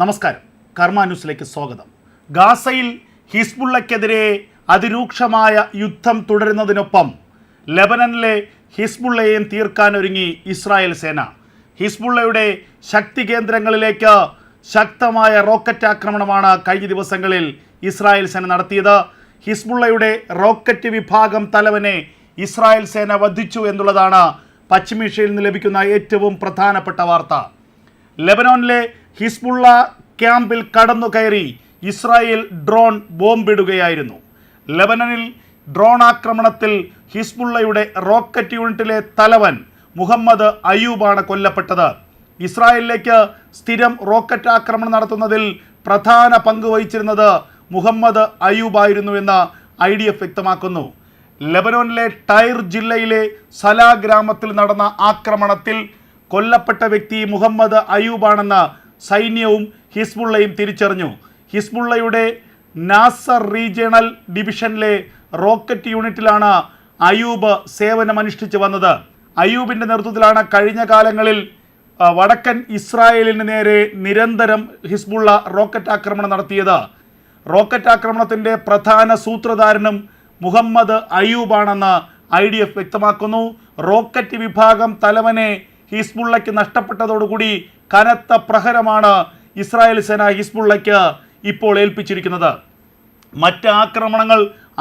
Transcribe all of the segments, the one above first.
നമസ്കാരം. കർമ്മ ന്യൂസിലേക്ക് സ്വാഗതം. ഗാസയിൽ ഹിസ്ബുള്ളക്കെതിരെ അതിരൂക്ഷമായ യുദ്ധം തുടരുന്നതിനൊപ്പം ലെബനനിലെ ഹിസ്ബുള്ളയെയും തീർക്കാനൊരുങ്ങി ഇസ്രായേൽ സേന. ഹിസ്ബുള്ളയുടെ ശക്തി കേന്ദ്രങ്ങളിലേക്ക് ശക്തമായ റോക്കറ്റ് ആക്രമണമാണ് കഴിഞ്ഞ ദിവസങ്ങളിൽ ഇസ്രായേൽ സേന നടത്തിയത്. ഹിസ്ബുള്ളയുടെ റോക്കറ്റ് വിഭാഗം തലവനെ ഇസ്രായേൽ സേന വധിച്ചു എന്നുള്ളതാണ് പശ്ചിമേഷ്യയിൽ നിന്ന് ലഭിക്കുന്ന ഏറ്റവും പ്രധാനപ്പെട്ട വാർത്ത. ലെബനോനിലെ ഹിസ്ബുള്ള ക്യാമ്പിൽ കടന്നു കയറി ഇസ്രായേൽ ഡ്രോൺ ബോംബിടുകയായിരുന്നു. ലെബനനിൽ ഡ്രോൺ ആക്രമണത്തിൽ ഹിസ്ബുള്ളയുടെ റോക്കറ്റ് യൂണിറ്റിലെ തലവൻ മുഹമ്മദ് അയ്യൂബാണ് കൊല്ലപ്പെട്ടത്. ഇസ്രായേലിലേക്ക് സ്ഥിരം റോക്കറ്റ് ആക്രമണം നടത്തുന്നതിൽ പ്രധാന പങ്ക് വഹിച്ചിരുന്നത് മുഹമ്മദ് അയ്യൂബായിരുന്നുവെന്ന് ഐ ഡി എഫ് വ്യക്തമാക്കുന്നു. ലെബനോനിലെ ടൈർ ജില്ലയിലെ സലാ ഗ്രാമത്തിൽ നടന്ന ആക്രമണത്തിൽ കൊല്ലപ്പെട്ട വ്യക്തി മുഹമ്മദ് അയ്യൂബാണെന്ന് സൈന്യവും ഹിസ്ബുള്ളയും തിരിച്ചറിഞ്ഞു. ഹിസ്ബുള്ളയുടെ നാസർ റീജിയണൽ ഡിവിഷനിലെ റോക്കറ്റ് യൂണിറ്റിലാണ് അയൂബ് സേവനമനുഷ്ഠിച്ചു വന്നത്. അയൂബിന്റെ നേതൃത്വത്തിലാണ് കഴിഞ്ഞ കാലങ്ങളിൽ വടക്കൻ ഇസ്രായേലിന് നേരെ നിരന്തരം ഹിസ്ബുള്ള റോക്കറ്റ് ആക്രമണം നടത്തിയത്. റോക്കറ്റ് ആക്രമണത്തിന്റെ പ്രധാന സൂത്രധാരനും മുഹമ്മദ് അയൂബാണെന്ന് ഐ ഡി എഫ് വ്യക്തമാക്കുന്നു. റോക്കറ്റ് വിഭാഗം തലവനെ ഹിസ്ബുള്ളയ്ക്ക് നഷ്ടപ്പെട്ടതോടുകൂടി കനത്ത പ്രഹരമാണ് ഇസ്രായേൽ സേന ഹിസ്ബുള്ളയ്ക്ക് ഇപ്പോൾ ഏൽപ്പിച്ചിരിക്കുന്നത്. മറ്റ് ആക്രമണങ്ങൾ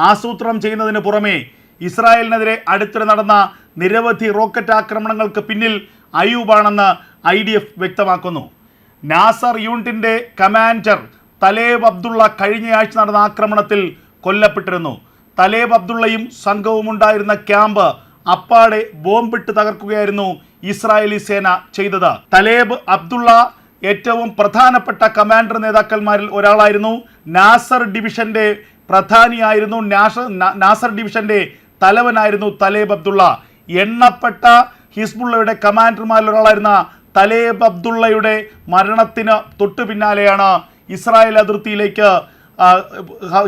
ആസൂത്രണം ചെയ്യുന്നതിന് പുറമെ ഇസ്രായേലിനെതിരെ അടുത്തിടെ നടന്ന നിരവധി റോക്കറ്റ് ആക്രമണങ്ങൾക്ക് പിന്നിൽ അയൂബാണെന്ന് ഐ ഡി എഫ് വ്യക്തമാക്കുന്നു. നാസർ യൂണിറ്റിന്റെ കമാൻഡർ തലേബ് അബ്ദുള്ള കഴിഞ്ഞയാഴ്ച നടന്ന ആക്രമണത്തിൽ കൊല്ലപ്പെട്ടിരുന്നു. തലേബ് അബ്ദുള്ളയും സംഘവും ഉണ്ടായിരുന്ന ക്യാമ്പ് അപ്പാടെ ബോംബിട്ട് തകർക്കുകയായിരുന്നു ഇസ്രായേലി സേന ചെയ്തത്. തലേബ് അബ്ദുള്ള ഏറ്റവും പ്രധാനപ്പെട്ട കമാൻഡർ നേതാക്കന്മാരിൽ ഒരാളായിരുന്നു. നാസർ ഡിവിഷന്റെ പ്രധാനിയായിരുന്നു. നാസർ ഡിവിഷന്റെ തലവനായിരുന്നു തലേബ് അബ്ദുള്ള. എണ്ണപ്പെട്ട ഹിസ്ബുള്ളയുടെ കമാൻഡർമാരിൽ ഒരാളായിരുന്ന തലേബ് അബ്ദുള്ളയുടെ മരണത്തിന് തൊട്ടു പിന്നാലെയാണ് ഇസ്രായേൽ അതിർത്തിയിലേക്ക്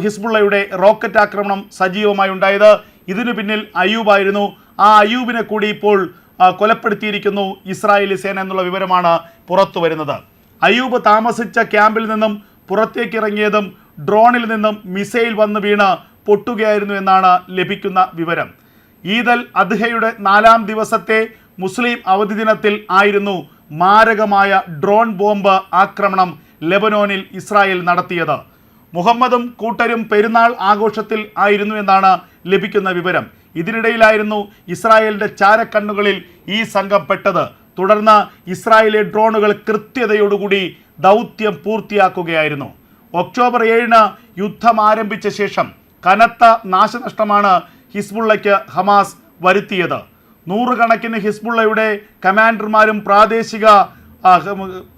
ഹിസ്ബുള്ളയുടെ റോക്കറ്റ് ആക്രമണം സജീവമായി ഉണ്ടായത്. ഇതിനു പിന്നിൽ അയ്യൂബായിരുന്നു. ആ അയ്യൂബിനെ കൂടി ഇപ്പോൾ കൊലപ്പെടുത്തിയിരിക്കുന്നു ഇസ്രായേലി സേന എന്നുള്ള വിവരമാണ് പുറത്തു വരുന്നത്. അയ്യൂബ് താമസിച്ച ക്യാമ്പിൽ നിന്നും പുറത്തേക്ക് ഇറങ്ങിയതും ഡ്രോണിൽ നിന്നും മിസൈൽ വന്ന് വീണ് പൊട്ടുകയായിരുന്നു എന്നാണ് ലഭിക്കുന്ന വിവരം. ഈദൽ അദ്ഹയുടെ നാലാം ദിവസത്തെ മുസ്ലിം അവധി ദിനത്തിൽ ആയിരുന്നു മാരകമായ ഡ്രോൺ ബോംബ് ആക്രമണം ലെബനോനിൽ ഇസ്രായേൽ നടത്തിയത്. മുഹമ്മദും കൂട്ടരും പെരുന്നാൾ ആഘോഷത്തിൽ ആയിരുന്നു എന്നാണ് ലഭിക്കുന്ന വിവരം. ഇതിനിടയിലായിരുന്നു ഇസ്രായേലിന്റെ ചാരക്കണ്ണുകളിൽ ഈ സംഘം പെട്ടത്. തുടർന്ന് ഇസ്രായേലി ഡ്രോണുകൾ കൃത്യതയോടുകൂടി ദൗത്യം പൂർത്തിയാക്കുകയായിരുന്നു. ഒക്ടോബർ ഏഴിന് യുദ്ധം ആരംഭിച്ച ശേഷം കനത്ത നാശനഷ്ടമാണ് ഹിസ്ബുള്ളയ്ക്ക് ഹമാസ് വരുത്തിയത്. നൂറുകണക്കിന് ഹിസ്ബുള്ളയുടെ കമാൻഡർമാരും പ്രാദേശിക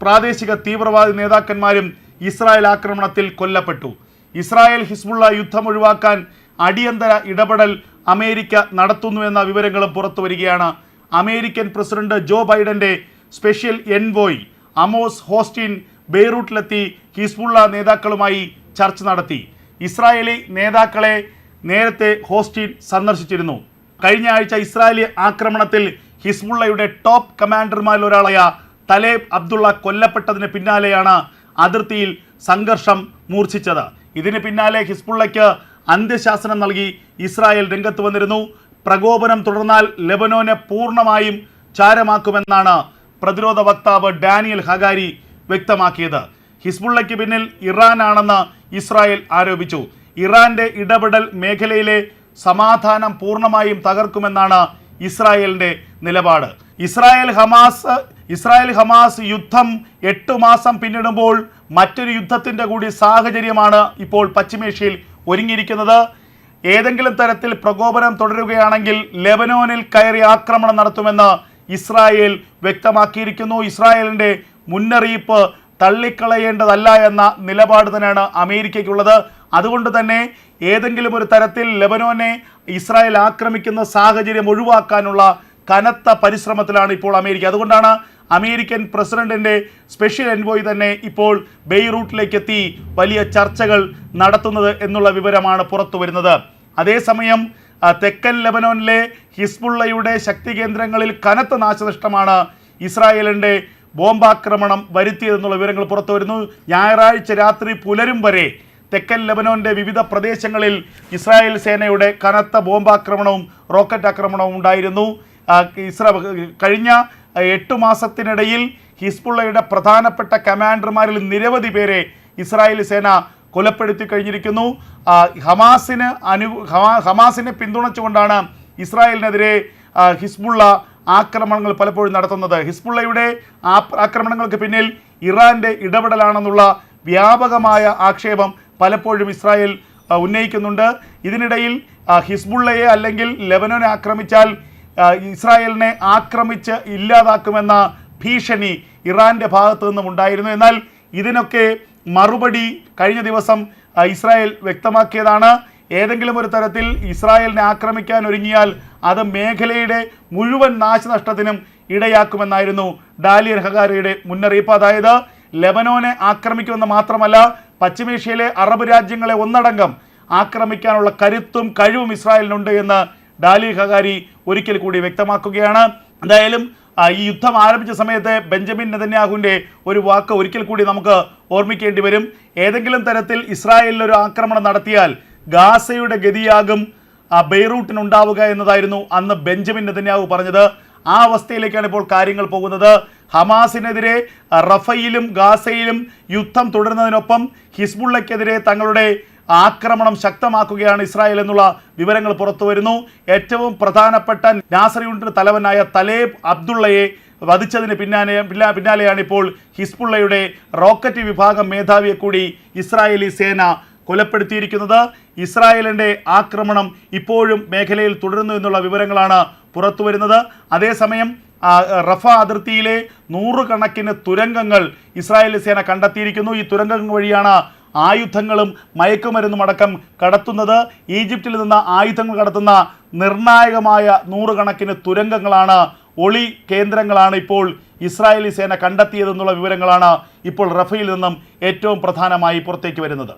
പ്രാദേശിക തീവ്രവാദി നേതാക്കന്മാരും ഇസ്രായേൽ ആക്രമണത്തിൽ കൊല്ലപ്പെട്ടു. ഇസ്രായേൽ ഹിസ്ബുള്ള യുദ്ധം ഒഴിവാക്കാൻ അടിയന്തര ഇടപെടൽ അമേരിക്ക നടത്തുന്നുവെന്ന വിവരങ്ങളും പുറത്തു വരികയാണ് അമേരിക്കൻ പ്രസിഡന്റ് ജോ ബൈഡന്റെ സ്പെഷ്യൽ എൻവോയ് അമോസ് ഹോസ്റ്റിൻ ബെയ്റൂട്ടിലെത്തി ഹിസ്ബുള്ള നേതാക്കളുമായി ചർച്ച നടത്തി. ഇസ്രായേലി നേതാക്കളെ നേരത്തെ ഹോസ്റ്റിൻ സന്ദർശിച്ചിരുന്നു. കഴിഞ്ഞ ആഴ്ച ഇസ്രായേലി ആക്രമണത്തിൽ ഹിസ്ബുള്ളയുടെ ടോപ്പ് കമാൻഡർമാരിൽ ഒരാളായ തലേബ് അബ്ദുള്ള കൊല്ലപ്പെട്ടതിന് പിന്നാലെയാണ് അതിർത്തിയിൽ സംഘർഷം മൂർച്ഛിച്ചത്. ഇതിന് പിന്നാലെ ഹിസ്ബുള്ളയ്ക്ക് അന്ത്യശാസനം നൽകി ഇസ്രായേൽ രംഗത്ത് വന്നിരുന്നു. പ്രകോപനം തുടർന്നാൽ ലെബനോനെ പൂർണമായും ചാരമാക്കുമെന്നാണ് പ്രതിരോധ വക്താവ് ഡാനിയൽ ഹഗാരി വ്യക്തമാക്കിയത്. ഹിസ്ബുള്ളയ്ക്ക് പിന്നിൽ ഇറാനാണെന്ന് ഇസ്രായേൽ ആരോപിച്ചു. ഇറാന്റെ ഇടപെടൽ മേഖലയിലെ സമാധാനം പൂർണമായും തകർക്കുമെന്നാണ് ഇസ്രായേലിന്റെ നിലപാട്. ഇസ്രായേൽ ഹമാസ് ഇസ്രായേൽ ഹമാസ് യുദ്ധം എട്ട് മാസം പിന്നിടുമ്പോൾ മറ്റൊരു യുദ്ധത്തിന്റെ കൂടി സാഹചര്യമാണ് ഇപ്പോൾ പശ്ചിമേഷ്യയിൽ ഒരുങ്ങിയിരിക്കുന്നത്. ഏതെങ്കിലും തരത്തിൽ പ്രകോപനം തുടരുകയാണെങ്കിൽ ലെബനോനിൽ കയറി ആക്രമണം നടത്തുമെന്ന് ഇസ്രായേൽ വ്യക്തമാക്കിയിരിക്കുന്നു. ഇസ്രായേലിന്റെ മുന്നറിയിപ്പ് തള്ളിക്കളയേണ്ടതല്ല എന്ന നിലപാട് തന്നെയാണ് അമേരിക്കയ്ക്കുള്ളത്. അതുകൊണ്ട് തന്നെ ഏതെങ്കിലും ഒരു തരത്തിൽ ലെബനോനെ ഇസ്രായേൽ ആക്രമിക്കുന്ന സാഹചര്യം ഒഴിവാക്കാനുള്ള കനത്ത പരിശ്രമത്തിലാണ് ഇപ്പോൾ അമേരിക്ക. അതുകൊണ്ടാണ് അമേരിക്കൻ പ്രസിഡന്റിന്റെ സ്പെഷ്യൽ എൻവോയ് തന്നെ ഇപ്പോൾ ബെയ്റൂട്ടിലേക്ക് എത്തി വലിയ ചർച്ചകൾ നടത്തുന്നത് എന്നുള്ള വിവരമാണ് പുറത്തു വരുന്നത് അതേസമയം തെക്കൻ ലെബനോനിലെ ഹിസ്ബുള്ളയുടെ ശക്തി കേന്ദ്രങ്ങളിൽ കനത്ത നാശനഷ്ടമാണ് ഇസ്രായേലിന്റെ ബോംബാക്രമണം വരുത്തിയതെന്നുള്ള വിവരങ്ങൾ പുറത്തു വരുന്നു. ഞായറാഴ്ച രാത്രി പുലരും വരെ തെക്കൻ ലെബനോന്റെ വിവിധ പ്രദേശങ്ങളിൽ ഇസ്രായേൽ സേനയുടെ കനത്ത ബോംബാക്രമണവും റോക്കറ്റ് ആക്രമണവും ഉണ്ടായിരുന്നു. ഇസ്രാ കഴിഞ്ഞ എട്ട് മാസത്തിനിടയിൽ ഹിസ്ബുള്ളയുടെ പ്രധാനപ്പെട്ട കമാൻഡർമാരിൽ നിരവധി പേരെ ഇസ്രായേൽ സേന കൊലപ്പെടുത്തി കഴിഞ്ഞിരിക്കുന്നു. ഹമാസിന് അനു ഹമാസിനെ പിന്തുണച്ചുകൊണ്ടാണ് ഇസ്രായേലിനെതിരെ ഹിസ്ബുള്ള ആക്രമണങ്ങൾ പലപ്പോഴും നടത്തുന്നത്. ഹിസ്ബുള്ളയുടെ ആക്രമണങ്ങൾക്ക് പിന്നിൽ ഇറാന്റെ ഇടപെടലാണെന്നുള്ള വ്യാപകമായ ആക്ഷേപം പലപ്പോഴും ഇസ്രായേൽ ഉന്നയിക്കുന്നുണ്ട്. ഇതിനിടയിൽ ഹിസ്ബുള്ളയെ അല്ലെങ്കിൽ ലെബനോനെ ആക്രമിച്ചാൽ ഇസ്രായേലിനെ ആക്രമിച്ച് ഇല്ലാതാക്കുമെന്ന ഭീഷണി ഇറാന്റെ ഭാഗത്തു നിന്നും ഉണ്ടായിരുന്നു എന്നാൽ ഇതിനൊക്കെ മറുപടി കഴിഞ്ഞ ദിവസം ഇസ്രായേൽ വ്യക്തമാക്കിയതാണ്. ഏതെങ്കിലും ഒരു തരത്തിൽ ഇസ്രായേലിനെ ആക്രമിക്കാൻ ഒരുങ്ങിയാൽ അത് മേഖലയുടെ മുഴുവൻ നാശനഷ്ടത്തിനും ഇടയാക്കുമെന്നായിരുന്നു ഡാലിയർ ഹഗാരിയുടെ മുന്നറിയിപ്പ്. അതായത് ലെബനോനെ ആക്രമിക്കുമെന്ന് മാത്രമല്ല പശ്ചിമേഷ്യയിലെ അറബ് രാജ്യങ്ങളെ ഒന്നടങ്കം ആക്രമിക്കാനുള്ള കരുത്തും കഴിവും ഇസ്രായേലിനുണ്ട് എന്ന് ഡാലി ഹഗാരി ഒരിക്കൽ കൂടി വ്യക്തമാക്കുകയാണ്. എന്തായാലും ഈ യുദ്ധം ആരംഭിച്ച സമയത്ത് ബെഞ്ചമിൻ നെതന്യാഹുവിന്റെ ഒരു വാക്ക് ഒരിക്കൽ കൂടി നമുക്ക് ഓർമ്മിക്കേണ്ടി വരും. ഏതെങ്കിലും തരത്തിൽ ഇസ്രായേലിൽ ഒരു ആക്രമണം നടത്തിയാൽ ഗാസയുടെ ഗതിയാകും ബെയ്റൂട്ടിനുണ്ടാവുക എന്നതായിരുന്നു അന്ന് ബെഞ്ചമിൻ നെതന്യാഹു പറഞ്ഞത്. ആ അവസ്ഥയിലേക്കാണ് ഇപ്പോൾ കാര്യങ്ങൾ പോകുന്നത്. ഹമാസിനെതിരെ റഫയിലും ഗാസയിലും യുദ്ധം തുടരുന്നതിനൊപ്പം ഹിസ്ബുള്ളയ്ക്കെതിരെ തങ്ങളുടെ ആക്രമണം ശക്തമാക്കുകയാണ് ഇസ്രായേൽ എന്നുള്ള വിവരങ്ങൾ പുറത്തു വരുന്നു ഏറ്റവും പ്രധാനപ്പെട്ട നാസർ യൂണിറ്റിന്റെ തലവനായ തലേബ് അബ്ദുള്ളയെ വധിച്ചതിന് പിന്നാലെ പിന്നാ- പിന്നാലെയാണ് ഇപ്പോൾ ഹിസ്ബുള്ളയുടെ റോക്കറ്റ് വിഭാഗം മേധാവിയെ കൂടി ഇസ്രായേലി സേന കൊലപ്പെടുത്തിയിരിക്കുന്നത്. ഇസ്രായേലിന്റെ ആക്രമണം ഇപ്പോഴും മേഖലയിൽ തുടരുന്നു എന്നുള്ള വിവരങ്ങളാണ് പുറത്തു വരുന്നത് അതേസമയം റഫ അതിർത്തിയിലെ നൂറുകണക്കിന് തുരങ്കങ്ങൾ ഇസ്രായേലി സേന കണ്ടെത്തിയിരിക്കുന്നു. ഈ തുരങ്കങ്ങൾ വഴിയാണ് ആയുധങ്ങളും മയക്കുമരുന്നും അടക്കം കടത്തുന്നത് ഈജിപ്തിൽ നിന്ന് ആയുധങ്ങൾ കടത്തുന്ന നിർണായകമായ നൂറുകണക്കിന് തുരങ്കങ്ങളാണ് ഒളി കേന്ദ്രങ്ങളാണ് ഇപ്പോൾ ഇസ്രായേലി സേന കണ്ടെത്തിയതെന്നുള്ള വിവരങ്ങളാണ് ഇപ്പോൾ റഫയിൽ നിന്നും ഏറ്റവും പ്രധാനമായി പുറത്തേക്ക് വരുന്നത്.